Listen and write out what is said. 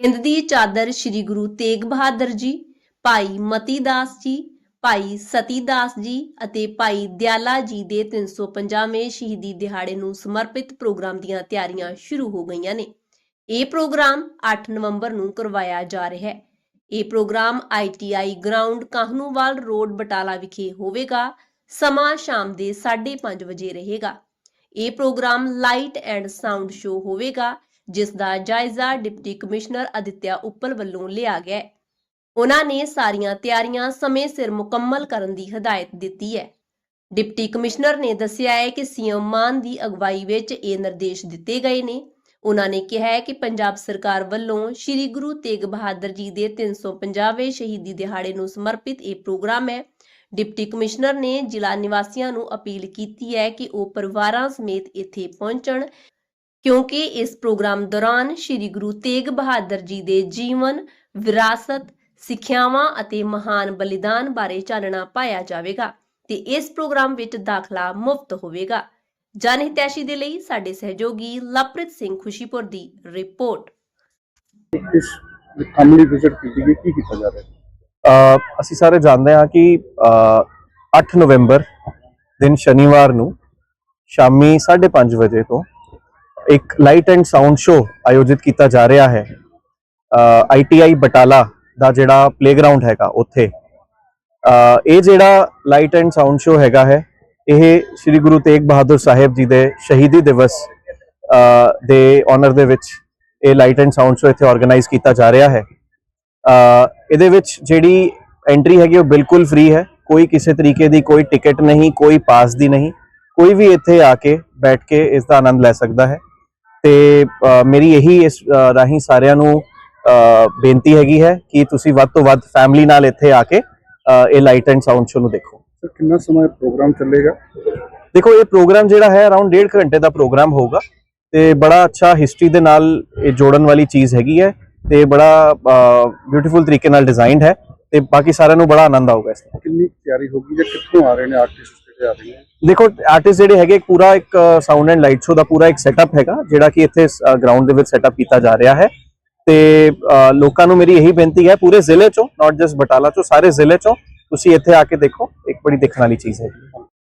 ਹਿੰਦ ਦੀ ਚਾਦਰ ਸ੍ਰੀ ਗੁਰੂ ਤੇਗ ਬਹਾਦਰ ਜੀ, ਭਾਈ ਮਤੀ ਦਾਸ ਜੀ, ਭਾਈ ਸਤੀ ਦਾਸ ਜੀ ਅਤੇ ਭਾਈ ਦਿਆਲਾ ਜੀ ਦੇ 350ਵੇਂ ਸ਼ਹੀਦੀ ਦਿਹਾੜੇ ਨੂੰ ਸਮਰਪਿਤ ਪ੍ਰੋਗਰਾਮ ਦੀਆਂ ਤਿਆਰੀਆਂ ਸ਼ੁਰੂ ਹੋ ਗਈਆਂ ਨੇ। ਇਹ ਪ੍ਰੋਗਰਾਮ 8 ਨਵੰਬਰ ਨੂੰ ਕਰਵਾਇਆ ਜਾ ਰਿਹਾ ਹੈ। ਇਹ program ITI ground Kahnuwal road Batala ਵਿਖੇ ਹੋਵੇਗਾ। ਸਮਾਂ ਸ਼ਾਮ ਦੇ 5:30 ਵਜੇ ਰਹੇਗਾ। ਇਹ program light and sound show ਹੋਵੇਗਾ। ਜਿਸ ਦਾ ਜਾਇਜ਼ਾ ਡਿਪਟੀ ਕਮਿਸ਼ਨਰ ਅਦਿੱਤਿਆ ਉੱਪਲ ਵੱਲੋਂ ਲਿਆ ਗਿਆ ਉਹਨਾਂ ਨੇ ਸਾਰੀਆਂ ਤਿਆਰੀਆਂ ਸਮੇਂ ਸਿਰ ਮੁਕੰਮਲ ਕਰਨ ਦੀ ਹਦਾਇਤ ਦਿੱਤੀ ਹੈ। ਡਿਪਟੀ ਕਮਿਸ਼ਨਰ ਨੇ ਦੱਸਿਆ ਹੈ ਕਿ ਸੀਐਮ ਮਾਨ ਦੀ ਅਗਵਾਈ ਵਿੱਚ ਇਹ ਨਿਰਦੇਸ਼ ਦਿੱਤੇ ਗਏ ਨੇ। ਉਹਨਾਂ ਨੇ ਕਿਹਾ ਹੈ ਕਿ ਪੰਜਾਬ ਸਰਕਾਰ ਵੱਲੋਂ ਸ੍ਰੀ ਗੁਰੂ ਤੇਗ ਬਹਾਦਰ ਜੀ ਦੇ 350ਵੇਂ ਸ਼ਹੀਦੀ ਦਿਹਾੜੇ ਨੂੰ ਸਮਰਪਿਤ ਇਹ ਪ੍ਰੋਗਰਾਮ ਹੈ। ਡਿਪਟੀ ਕਮਿਸ਼ਨਰ ਨੇ ਜ਼ਿਲ੍ਹਾ ਨਿਵਾਸੀਆਂ ਨੂੰ ਅਪੀਲ ਕੀਤੀ ਹੈ ਕਿ ਉਹ ਪਰਿਵਾਰਾਂ ਸਮੇਤ ਇੱਥੇ ਪਹੁੰਚਣ ਕਿਉਂਕਿ ਇਸ ਪ੍ਰੋਗਰਾਮ ਦੌਰਾਨ ਸ੍ਰੀ ਗੁਰੂ ਤੇਗ ਬਹਾਦਰ ਜੀ ਦੇ ਜੀਵਨ ਵਿਰਾਸਤ ਸਿੱਖਿਆਵਾਂ ਅਤੇ ਮਹਾਨ ਬਲੀਦਾਨ ਬਾਰੇ ਚਾਨਣਾ ਪਾਇਆ ਜਾਵੇਗਾ ਤੇ ਇਸ ਪ੍ਰੋਗਰਾਮ ਵਿੱਚ ਦਾਖਲਾ ਮੁਫਤ ਹੋਵੇਗਾ। ਜਨਹਿਤੈਸ਼ੀ ਦੇ ਲਈ ਸਾਡੇ ਸਹਿਯੋਗੀ ਲਵਪ੍ਰੀਤ ਸਿੰਘ ਖੁਸ਼ੀਪੁਰ ਦੀ ਰਿਪੋਰਟ। ਇਸ ਫੈਮਿਲੀ ਵਿਜ਼ਿਟ ਕੀਤੀ ਗਈ ਕੀ ਕੀਤਾ ਜਾ ਰਿਹਾ ਹੈ? ਅ, ਅਸੀਂ ਸਾਰੇ ਜਾਣਦੇ ਹਾਂ ਕਿ ਅ, 8 ਨਵੰਬਰ ਦਿਨ ਸ਼ਨੀਵਾਰ ਨੂੰ ਸ਼ਾਮੀ 5:30 ਵਜੇ ਤੋਂ ਇੱਕ ਲਾਈਟ ਐਂਡ ਸਾਊਂਡ ਸ਼ੋ ਆਯੋਜਿਤ ਕੀਤਾ ਜਾ ਰਿਹਾ ਹੈ। ਆਈਟੀਆਈ ਬਟਾਲਾ ਦਾ ਜਿਹੜਾ ਪਲੇਗਰਾਉਂਡ ਹੈਗਾ ਉੱਥੇ। ਇਹ ਜਿਹੜਾ ਲਾਈਟ ਐਂਡ ਸਾਊਂਡ ਸ਼ੋ ਹੈਗਾ ਹੈ, ਇਹ ਸ੍ਰੀ ਗੁਰੂ ਤੇਗ ਬਹਾਦਰ ਸਾਹਿਬ ਜੀ ਦੇ ਸ਼ਹੀਦੀ ਦਿਵਸ ਦੇ ਆਨਰ ਦੇ ਵਿੱਚ ਇਹ ਲਾਈਟ ਐਂਡ ਸਾਊਂਡ ਸ਼ੋ ਇੱਥੇ ਆਰਗੇਨਾਈਜ਼ ਕੀਤਾ ਜਾ ਰਿਹਾ ਹੈ। ਇਹਦੇ ਵਿੱਚ ਜਿਹੜੀ ਐਂਟਰੀ ਹੈਗੀ ਉਹ ਬਿਲਕੁਲ ਫ੍ਰੀ ਹੈ। ਕੋਈ ਕਿਸੇ ਤਰੀਕੇ ਦੀ ਕੋਈ ਟਿਕਟ ਨਹੀਂ, ਕੋਈ ਪਾਸ ਦੀ ਨਹੀਂ। ਕੋਈ ਵੀ ਇੱਥੇ ਆ ਕੇ ਬੈਠ ਕੇ ਇਸ ਦਾ ਆਨੰਦ ਲੈ ਸਕਦਾ ਹੈ। ਤੇ ਮੇਰੀ ਇਹੀ ਇਸ ਰਾਹੀਂ ਸਾਰਿਆਂ ਨੂੰ ਬੇਨਤੀ ਹੈਗੀ ਹੈ ਕਿ ਤੁਸੀਂ ਵੱਧ ਤੋਂ ਵੱਧ ਫੈਮਿਲੀ ਨਾਲ ਇੱਥੇ ਆ ਕੇ ਇਹ ਲਾਈਟ ਐਂਡ ਸਾਊਂਡ ਸ਼ੋ ਨੂੰ ਦੇਖੋ। ਸਰ ਕਿੰਨਾ ਸਮਾਂ ਪ੍ਰੋਗਰਾਮ ਚੱਲੇਗਾ? ਦੇਖੋ ਇਹ ਪ੍ਰੋਗਰਾਮ ਜਿਹੜਾ ਹੈ ਅਰਾਊਂਡ 1.5 ਘੰਟੇ ਦਾ ਪ੍ਰੋਗਰਾਮ ਹੋਊਗਾ ਤੇ ਬੜਾ ਅੱਛਾ ਹਿਸਟਰੀ ਦੇ ਨਾਲ ਇਹ ਜੋੜਨ ਵਾਲੀ ਚੀਜ਼ ਹੈਗੀ ਹੈ ਤੇ ਬੜਾ ਬਿਊਟੀਫੁਲ ਤਰੀਕੇ ਨਾਲ ਡਿਜ਼ਾਈਨਡ ਹੈ ਤੇ ਬਾਕੀ ਸਾਰਿਆਂ ਨੂੰ ਬੜਾ ਆਨੰਦ ਆਊਗਾ ਇਸ ਦਾ ਕਿੰਨੀ ਤਿਆਰੀ ਹੋਗੀ ਜਾਂ ਕਿੱਥੋਂ ਆ ਰਹੇ ਨੇ ਆਰਟਿਸਟ ਦੇਖੋ ਆਰਟਿਸਟ ਜਿਹੜੇ ਹੈਗੇ, ਪੂਰਾ ਇੱਕ ਸਾਊਂਡ ਐਂਡ ਲਾਈਟ ਸ਼ੋ ਦਾ ਪੂਰਾ ਇੱਕ ਸੈਟਅਪ ਹੈਗਾ, ਜਿਹੜਾ ਕਿ ਇੱਥੇ ਗਰਾਊਂਡ ਦੇ ਵਿੱਚ ਸੈਟਅਪ ਕੀਤਾ ਜਾ ਰਿਹਾ ਹੈ। ਤੇ ਲੋਕਾਂ ਨੂੰ ਮੇਰੀ ਇਹੀ ਬੇਨਤੀ ਹੈ, ਪੂਰੇ ਜ਼ਿਲ੍ਹੇ ਚੋਂ ਨਾਟ ਜਸਟ ਬਟਾਲਾ ਚੋਂ, ਸਾਰੇ ਜ਼ਿਲ੍ਹੇ ਚੋਂ, ਤੁਸੀਂ ਇੱਥੇ ਆ ਕੇ ਦੇਖੋ, ਇੱਕ ਬੜੀ ਦੇਖਣ ਵਾਲੀ ਚੀਜ਼ ਹੈ।